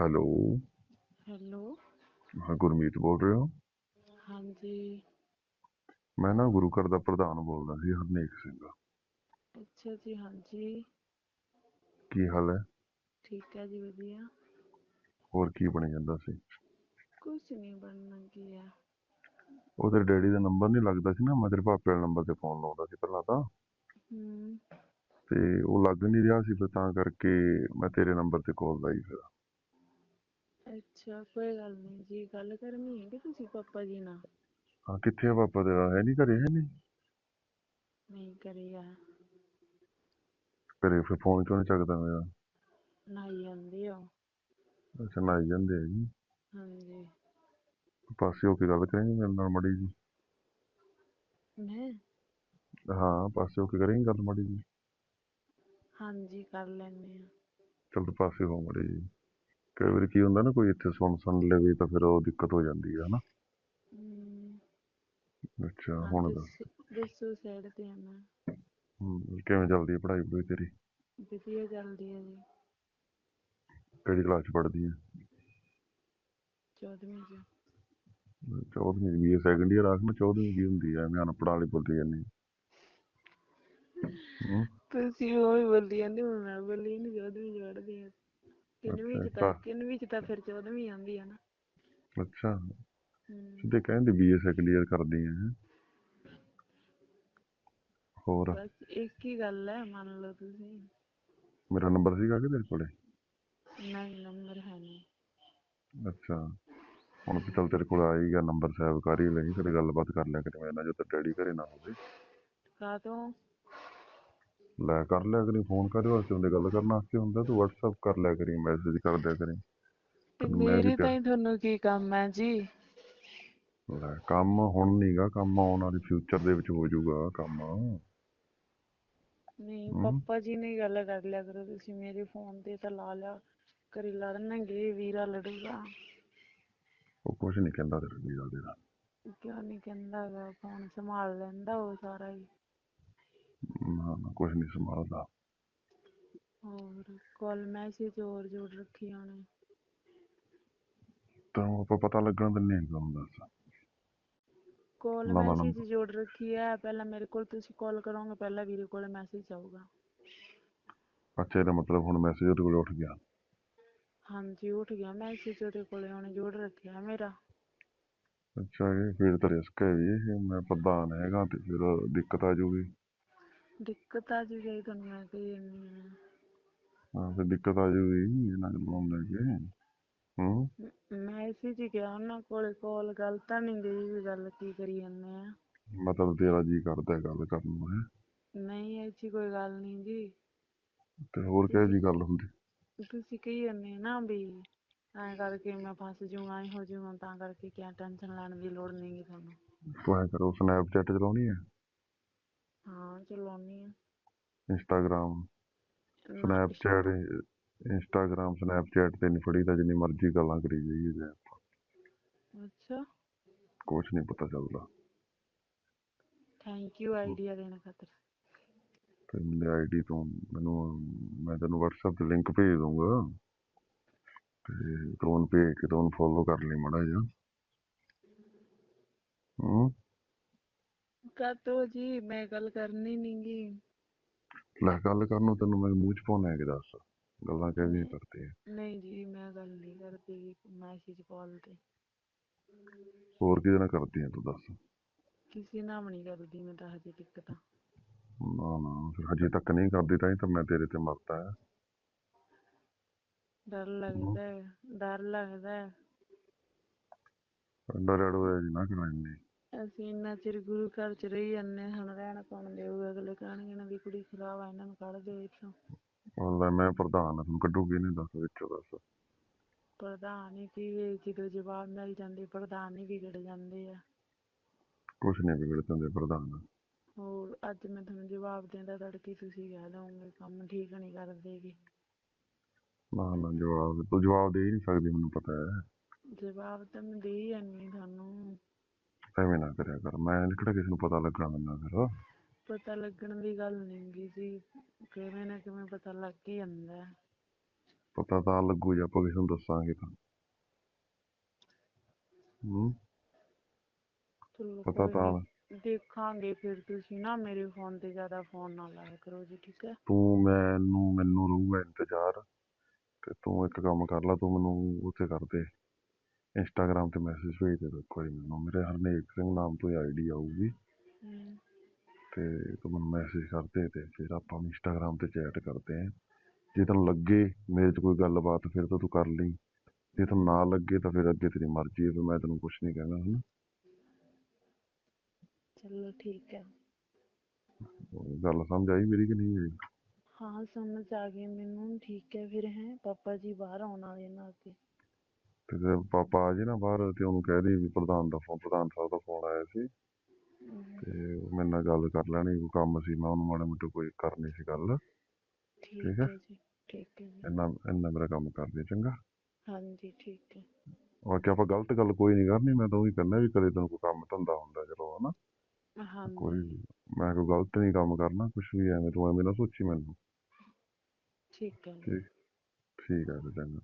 Hello. Hello. ਹਾਂ ਗੁਰਮੀਤ ਬੋਲ ਰਹੇ। ਹੋ ਹਾਂਜੀ। ਮੈਂ ਨਾ ਗੁਰੂ ਘਰ ਦਾ ਪ੍ਰਧਾਨ ਬੋਲਦਾ ਸੀ ਹਰਨੇਕ ਸਿੰਘ। ਅੱਛਾ ਜੀ ਹਾਂਜੀ। ਕੀ ਹਾਲ ਹੈ? ਠੀਕ ਹੈ ਜੀ ਵਧੀਆ। ਹੋਰ ਕੀ ਬਣ ਜਾਂਦਾ ਸੀ? ਕੁਛ ਨਹੀਂ ਬਣਨਾ ਕੀ ਆ ਉਹ ਤੇਰੇ ਡੈਡੀ ਦਾ ਨੰਬਰ ਨਹੀਂ ਲੱਗਦਾ ਸੀ ਨਾ? ਮੈਂ ਤੇਰੇ ਪਾਪੇ ਵਾਲੇ ਨੰਬਰ ਤੇ ਫੋਨ ਲਾਉਂਦਾ ਸੀ ਪਹਿਲਾਂ ਤਾਂ। ਹੂੰ। ਤੇ ਉਹ ਲੱਗ ਨਹੀਂ ਰਿਹਾ ਸੀ ਫਿਰ ਤਾਂ ਕਰਕੇ ਮੈਂ ਤੇਰੇ ਨੰਬਰ ਤੇ ਕਾਲ ਲਾਈ ਫਿਰ। ਅੱਛਾ ਕੋਈ ਗੱਲ ਨਹੀਂ ਜੀ ਗੱਲ ਕਰਨੀ ਹੈ ਕਿ ਤੁਸੀਂ ਪਾਪਾ ਜੀ ਨਾਲ? ਹਾਂ ਕਿੱਥੇ ਆ ਪਾਪਾ ਤੇਰਾ? ਹੈ ਨਹੀਂ ਘਰੇ ਹੈ ਨਹੀਂ ਨਹੀਂ ਕਰਿਆ ਘਰੇ ਫਿਰ ਫੋਨ ਕਿਉਂ ਨਹੀਂ ਚੱਕਦਾ ਮੇਰਾ? ਨਹਾਈ ਜਾਂਦੇ ਹੋ ਅੱਛਾ ਨਾਈ ਜਾਂਦੇ ਆ ਜੀ। ਹਾਂਜੀ। ਪਾਸੇ ਹੋ ਕੇ ਗੱਲ ਕਰਾਂਗੇ ਮੇਰੇ ਨਾਲ ਮੜੀ ਜੀ। ਮੈਂ ਹਾਂ ਪਾਸੇ ਹੋ ਕੇ ਕਰਾਂਗੇ ਗੱਲ ਮੜੀ ਜੀ। ਹਾਂਜੀ ਕਰ ਲੈਂਦੇ ਆ। ਚੱਲ ਪਾਸੇ ਹੋ ਮੜੀ ਜੀ। ਕਈ ਵਾਰੀ ਕੀ ਹੁੰਦਾ ਨਾ ਕੋਈ ਇੱਥੇ ਸੁਣ ਸੁਣ ਲਵੇ ਤਾਂ ਫਿਰ ਉਹ ਦਿੱਕਤ ਹੋ ਜਾਂਦੀ ਹੈ ਹਨਾ? ਹੂੰ। ਅੱਛਾ ਹਾਂ, ਹੁਣ ਦੱਸ। ਦੱਸ- ਸਾਈਡ ਤੇ ਆ ਮੈਂ। ਹਮ, ਕਿਵੇਂ ਚੱਲਦੀ ਹੈ ਪੜ੍ਹਾਈ ਪੜੂਈ ਤੇਰੀ? ਵਧੀਆ ਚੱਲਦੀ ਹੈ ਜੀ। ਕਿਹੜੀ ਕਲਾਸ ਚ ਪੜ੍ਹਦੀ ਹੈ? ਚੌਦਵੀਂ ਚ। ਚੌਦਵੀਂ ਵੀ ਸੈਕੰਡ ਈਅਰ ਆਖ ਨਾ ਚੌਦਵੀਂ ਕੀ ਹੁੰਦੀ ਹੈ ਮੈਂ ਅਨਪੜ੍ਹ ਵਾਲੀ ਬੋਲੀ ਜਾਂਦੀ ਤੁਸੀਂ ਉਹ ਹੀ ਬੋਲੀ ਜਾਂਦੇ ਹੁਣ ਮੈਂ ਬੋਲੀ ਨਹੀਂ ਚੌਦਵੀਂ ਚ ਪੜ੍ਹਦੀ ਆ ਕਿੰਨਵੀਂ ਚ ਤਾਂ ਕਿੰਨਵੀਂ ਚ ਤਾਂ ਫਿਰ ਚੌਦਵੀਂ ਆਉਂਦੀ ਆ ਨਾ। ਅੱਛਾ ਹੂੰ। ਸਿੱਧੇ ਕਹਿੰਦੇ ਬੀਏ ਸੈਕੰਡ ਈਅਰ ਕਰਦੀ ਹੈ ਹੈਂ? ਹੋਰ? ਬਸ ਇੱਕ ਹੀ ਗੱਲ ਹੈ ਮੰਨ ਲਓ ਤੁਸੀਂ। ਮੇਰਾ ਨੰਬਰ ਸੀਗਾ ਕਿ ਤੇਰੇ ਕੋਲੇ? ਨਹੀਂ ਨੰਬਰ ਹੈ ਨਹੀਂ। ਅੱਛਾ ਹੁਣ ਤੇ ਚੱਲ ਤੇਰੇ ਕੋਲ ਆ ਹੀ ਗਿਆ ਨੰਬਰ ਸੇਵ ਕਰ ਹੀ ਲਈ ਫਿਰ ਗੱਲਬਾਤ ਕਰ ਲਿਆ ਮੇਰੇ ਨਾਲ ਜਦੋਂ ਡੈਡੀ ਘਰੇ ਨਾ ਹੋਵੇ। ਕਾ ਤੋਂ ਲੈ ਕਰ ਲਿਆ ਕਰੀ ਫੋਨ ਕਰੇ ਵਾਸਤੇ ਹੁੰਦੇ? ਗੱਲ ਕਰਨ ਵਾਸਤੇ ਹੁੰਦਾ ਤੂੰ WhatsApp ਕਰ ਲਿਆ ਕਰੀ ਮੈਸੇਜ ਕਰ ਦਿਆ ਕਰੀ। ਮੇਰੇ ਤਾਂ ਹੀ ਤੁਹਾਨੂੰ ਕੀ ਕੰਮ ਹੈ ਜੀ? ਲੈ ਕੰਮ ਹੁਣ ਨਹੀਂਗਾ ਕੰਮ ਆਉਣ ਵਾਲੇ ਫਿਊਚਰ ਦੇ ਵਿੱਚ ਹੋ ਜਾਊਗਾ ਕੰਮ। ਨਹੀਂ। ਪਾਪਾ ਜੀ ਨੇ ਗੱਲ ਕਰ ਲਿਆ ਕਰੋ ਤੁਸੀਂ ਮੇਰੇ ਫੋਨ ਤੇ ਤਾਂ ਲਾ ਲਿਆ ਕਰੀ ਲੜਨਗੇ ਵੀਰਾ ਲੜੂਗਾ। ਉਹ ਕੁਝ ਨਹੀਂ ਕਹਿੰਦਾ ਤੇਰਾ ਵੀਰਾ ਤੇਰਾ। ਕਿਉਂ ਨਹੀਂ ਕਹਿੰਦਾ ਗਾ ਫੋਨ ਸੰਭਾਲ ਲੈਂਦਾ ਉਹ ਸਾਰਾ ਹੀ। ਨਾ ਨਾ ਕੁਝ ਨਹੀਂ ਸੰਭਾਲਦਾ। ਹੋਰ ਕਾਲ ਮੈਸੇਜ ਹੋਰ ਜੋੜ ਰੱਖੀ ਉਹਨੇ। ਤਾਂ ਆਪਾਂ ਪਤਾ ਲੱਗਣ ਦਿੰਨੇ ਹਾਂ ਤੁਹਾਨੂੰ ਦੱਸ। ਕਾਲ ਨਵਾਂ ਮੈਸੇਜ number। ਜੋੜ ਰੱਖੀ ਹੈ ਪਹਿਲਾਂ ਮੇਰੇ ਕੋਲ ਤੁਸੀਂ ਕਾਲ ਕਰੋਗੇ ਪਹਿਲਾਂ ਵੀਰੇ ਕੋਲ ਮੈਸੇਜ ਆਊਗਾ। ਅੱਛਾ ਇਹਦਾ ਮਤਲਬ ਹੁਣ ਮੈਸੇਜ ਉਹਦੇ ਕੋਲ ਉੱਠ ਗਿਆ। ਹਾਂਜੀ ਉੱਠ ਗਿਆ ਮੈਸੇਜ ਉਹਦੇ ਕੋਲੇ ਉਹਨੇ ਜੋੜ ਰੱਖਿਆ ਮੇਰਾ। ਅੱਛਾ ਇਹ ਫਿਰ ਤਾਂ ਰਿਸਕ ਹੈ ਜੀ ਇਹ ਮੈਂ ਪ੍ਰਧਾਨ ਹੈਗਾ ਤੇ ਫਿਰ ਦਿੱਕਤ ਆ ਦਿੱਕਤ ਆ ਜੀ ਗਈ ਤੁਹਾਨੂੰ ਮੈਂ ਕਹੀ ਜਾਂਦੀ ਹਾਂ ਹਾਂ ਫਿਰ ਦਿੱਕਤ ਆ ਜਾਊਗੀ ਇਹਨਾਂ ਗੱਲਾਂ ਲੈ ਕੇ। ਹੂੰ ਮੈਸੇਜ ਹੀ ਗਿਆ ਉਹਨਾਂ ਕੋਲੇ ਕਾਲ ਗੱਲ ਤਾਂ ਨਹੀਂ ਗਈ ਵੀ ਗੱਲ ਕੀ ਕਰੀ ਜਾਂਦੇ ਆ। ਮਤਲਬ ਤੇਰਾ ਜੀ ਕਰਦਾ ਹੈ ਗੱਲ ਕਰਨ ਨੂੰ ਹੈ? ਨਹੀਂ 'ਚ ਕੋਈ ਗੱਲ ਨਹੀਂ ਜੀ। ਤੇ ਹੋਰ ਕਿਹੋ ਜੀ ਗੱਲ ਹੁੰਦੀ? ਤੁਸੀਂ ਕਹੀ ਜਾਂਦੇ ਨਾ ਵੀ ਐਂ ਕਰਕੇ ਮੈਂ ਫਸ ਜਾਊਂਗਾ ਐਂ ਹੋ ਜਾਊਂਗਾ ਤਾਂ ਕਰਕੇ ਕਿਆ ਟੈਨਸ਼ਨ ਲੈਣ ਦੀ ਲੋੜ ਨਹੀਂ ਗੀ ਤੁਹਾਨੂੰ। ਤੂੰ ਐਂ ਕਰੋ ਸਨੈਪਚੈਟ ਚਲਾਉਣੀ ਹਾਂ? ਚਲਾਉਣੀ ਆ ਇੰਸਟਾਗ੍ਰਾਮ ਸਨੈਪਚੈਟ ਇੰਸਟਾਗ੍ਰਾਮ ਸਨੈਪਚੈਟ ਤੇ ਨਹੀਂ ਫੜੀ ਤਾਂ ਜਿੰਨੀ ਮਰਜ਼ੀ ਗੱਲਾਂ ਕਰੀ ਜਾਈਏ ਜੇ ਅੱਛਾ। ਕੁਝ ਨਹੀਂ ਪਤਾ ਚੱਲਦਾ। ਥੈਂਕ ਯੂ ਆਈਡੀਆ ਦੇਣ ਖਾਤਰ। ਤੇ ਮੇਰੀ ਆਈਡੀ ਤੋਂ ਮੈਨੂੰ ਮੈਂ ਤੈਨੂੰ WhatsApp ਤੇ ਲਿੰਕ ਭੇਜ ਦੂੰਗਾ ਤੇ ਤੂੰ ਭੇਜ ਕੇ ਤੂੰ ਫੋਲੋ ਕਰ ਲਈ ਮਾੜਾ ਜਿਹਾ। ਹੂੰ? ਕਾਤੋ ਜੀ ਮੈਂ ਗੱਲ ਕਰਨੀ ਨੀ ਗੀ। ਲੈ ਗੱਲ ਕਰਨ ਨੂੰ ਤੈਨੂੰ ਮੈਂ ਮੂੰਹ ਚ ਪਾਉਣਾ ਕਿ ਦੱਸ। ਗੱਲਾਂ ਕਿਹੜੀਆਂ ਕਰਦੇ ਆ? ਨਹੀਂ ਜੀ ਮੈਂ ਗੱਲ ਨਹੀਂ ਕਰਦੀ ਮੈਸੇਜ ਕਾਲ ਤੇ। ਹੋਰ ਕਿਹਦੇ ਨਾਲ ਕਰਦੀ ਆ ਤੂੰ ਦੱਸ? ਕਿਸੇ ਨਾਲ ਵੀ ਨਹੀਂ ਕਰਦੀ ਮੈਂ ਤਾਂ ਹਜੇ ਤੱਕ ਤਾਂ। ਨਾ ਨਾ ਫਿਰ ਹਜੇ ਤੱਕ ਨਹੀਂ ਕਰਦੀ ਤਾਂ ਹੀ ਤਾਂ ਮੈਂ ਤੇਰੇ ਤੇ ਮਰਦਾ ਹੈ ਡਰ ਲੱਗਦਾ ਹੈ ਡਰ ਲੱਗਦਾ ਹੈ। ਡਰਿਆ ਡੋਇਆ ਜੀ ਨਾ ਕਰਾਂਗੇ ਅਸੀਂ ਇੰਨਾ ਚਿਰ ਗੁਰੂ ਘਰ ਚ ਰਹੀ ਜਾਂਦੇ ਹਾਂ, ਹੁਣ ਰਹਿਣ ਕੌਣ ਦੇਊਗਾ? ਅਗਲੇ ਕਹਿਣਗੇ ਨਾ ਵੀ ਕੁੜੀ ਖਰਾਬ ਆ ਇਹਨਾਂ ਨੂੰ ਕੱਢ ਦਿਓ ਇੱਥੋਂ। ਲੈ ਮੈਂ ਪ੍ਰਧਾਨ ਆ ਤੈਨੂੰ ਕੱਢੂਗੀ ਨਹੀਂ ਦੱਸ ਵਿੱਚੋਂ ਦੱਸ। ਪ੍ਰਧਾਨ ਹੀ ਕੀ ਵੇ ਜਦੋਂ ਜਵਾਬ ਮਿਲ ਜਾਂਦੇ ਪ੍ਰਧਾਨ ਹੀ ਵਿਗੜ ਜਾਂਦੇ ਆ। ਕੁਛ ਨਹੀਂ ਵਿਗੜ ਜਾਂਦੇ ਪ੍ਰਧਾਨ ਹੋਰ ਅੱਜ ਮੈਂ ਤੁਹਾਨੂੰ ਜਵਾਬ ਦਿੰਦਾ ਤੜਕੇ ਤੁਸੀਂ ਕਹਿ ਦੋਗੇ ਕੰਮ ਠੀਕ ਨਹੀਂ ਕਰਦੇਗੇ ਨਾ ਨਾ ਜਵਾਬ ਤੂੰ ਜਵਾਬ ਦੇ ਹੀ ਨਹੀਂ ਸਕਦੀ ਮੈਨੂੰ ਪਤਾ ਹੈ। ਜਵਾਬ ਤਾਂ ਮੈਂ ਦੇ ਹੀ ਜਾਂਦੀ ਤੁਹਾਨੂੰ। ਐਵੇਂ ਨਾ ਕਰਿਆ ਕਰ ਮੈਂ ਕਿਹੜਾ ਕਿਸੇ ਨੂੰ ਪਤਾ ਲੱਗਣਾ ਦਿੰਦਾ ਫਿਰ। ਪਤਾ ਲੱਗਣ ਦੀ ਗੱਲ ਨਹੀਂ ਗੀ ਜੀ ਕਿਵੇਂ ਨਾ ਕਿਵੇਂ ਪਤਾ ਲੱਗ ਹੀ ਜਾਂਦਾ। ਹੈ। ਪਤਾ ਤਾਂ ਲੱਗੂ ਜੇ ਆਪਾਂ ਕਿਸੇ ਨੂੰ ਦੱਸਾਂਗੇ ਤਾਂ। ਹੂੰ। ਚਲੋ ਪਤਾ ਕੋਈ ਤਾਂ ਨੀ, ਦੇਖਾਂਗੇ ਫਿਰ ਤੁਸੀਂ ਨਾ ਮੇਰੇ ਫੋਨ ਤੇ ਜ਼ਿਆਦਾ ਫੋਨ ਨਾ ਲਾਇਆ ਕਰੋ ਜੀ ਠੀਕ ਹੈ? ਤੂੰ ਮੈਨੂੰ ਮੈਨੂੰ ਰਹੂਗਾ ਇੰਤਜ਼ਾਰ ਤੇ ਤੂੰ ਇੱਕ ਕੰਮ ਕਰ ਲੈ ਤੂੰ ਮੈਨੂੰ ਉੱਥੇ ਕਰ ਦੇ। ਇੰਸਟਾਗ੍ਰਾਮ ਤੇ ਮੈਸੇਜ ਭੇਜ ਦੇ ਇੱਕ ਵਾਰੀ ਮੈਨੂੰ। ਮੇਰੇ ਹਰਨੇਕ ਸਿੰਘ ਨਾਮ ਤੋਂ ਆਈਡੀ ਆਊਗੀ। ਤੇ ਤੂੰ ਮੈਨੂੰ ਮੈਸੇਜ ਕਰ ਦੇ ਤੇ ਫਿਰ ਆਪਾਂ ਇੰਸਟਾਗ੍ਰਾਮ ਤੇ ਚੈਟ ਕਰਦੇ ਆਂ। ਜੇ ਤੈਨੂੰ ਲੱਗੇ ਮੇਰੇ 'ਚ ਕੋਈ ਗੱਲਬਾਤ ਫਿਰ ਤਾਂ ਤੂੰ ਕਰ ਲਈ। ਜੇ ਤੈਨੂੰ ਨਾ ਲੱਗੇ ਤਾਂ ਫਿਰ ਅੱਗੇ ਤੇਰੀ ਮਰਜ਼ੀ ਹੈ ਫਿਰ ਮੈਂ ਤੈਨੂੰ ਕੁਝ ਨਹੀਂ ਕਹਿਣਾ ਹਨਾ? ਚਲੋ ਠੀਕ ਹੈ ਗੱਲ ਸਮਝ ਆਈ ਮੇਰੀ ਕਿ ਨਹੀਂ ਆਈ? ਹਾਂ ਸਮਝ ਆ ਗਈ ਮੈਨੂੰ। ਠੀਕ ਹੈ ਫਿਰ ਹੈ ਪਾਪਾ ਜੀ ਬਾਹਰ ਆਉਣ ਵਾਲੇ ਨੇ ਅੱਗੇ ਤੇ ਜੇ ਪਾਪਾ ਆ ਜੇ ਨਾ ਬਾਹਰ ਤੇ ਉਹਨੂੰ ਕਹਿ ਦੇ ਵੀ ਪ੍ਰਧਾਨ ਦਾ ਫੋਨ ਪ੍ਰਧਾਨ ਸਾਹਿਬ ਦਾ ਫੋਨ ਆਇਆ ਸੀ। ਤੇ ਉਹ ਮੇਰੇ ਨਾਲ ਗੱਲ ਕਰ ਲੈਣੀ ਕੋਈ ਕੰਮ ਸੀ ਮੈਂ ਉਹਨੂੰ ਮਾੜੇ ਮੋਟੇ ਕੋਈ ਕਰਨੀ ਸੀ ਗੱਲ। ਠੀਕ ਹੈ। ਹੈ ਜੀ ਠੀਕ ਹੈ ਜੀ। ਇੰਨਾ ਇੰਨਾ ਮੇਰਾ ਕੰਮ ਕਰ ਦੇ ਚੰਗਾ? ਹਾਂਜੀ ਠੀਕ ਹੈ। ਬਾਕੀ ਆਪਾਂ ਗਲਤ ਗੱਲ ਕੋਈ ਨਹੀਂ ਕਰਨੀ ਮੈਂ ਤਾਂ ਉਹੀ ਕਹਿੰਦਾ ਵੀ ਕਦੇ ਤੈਨੂੰ ਕੋਈ ਕੰਮ ਧੰਦਾ ਹੁੰਦਾ ਚਲੋ ਹਨਾ? ਕੋਈ ਹਾਂਜੀ ਮੈਂ ਕੋਈ ਗਲਤ ਨਹੀਂ ਕੰਮ ਕਰਨਾ ਕੁਛ ਵੀ ਐਵੇਂ ਤੂੰ ਐਵੇਂ ਨਾ ਸੋਚੀ ਮੈਨੂੰ। ਠੀਕ ਹੈ ਠੀਕ ਹੈ ਚੰਗਾ।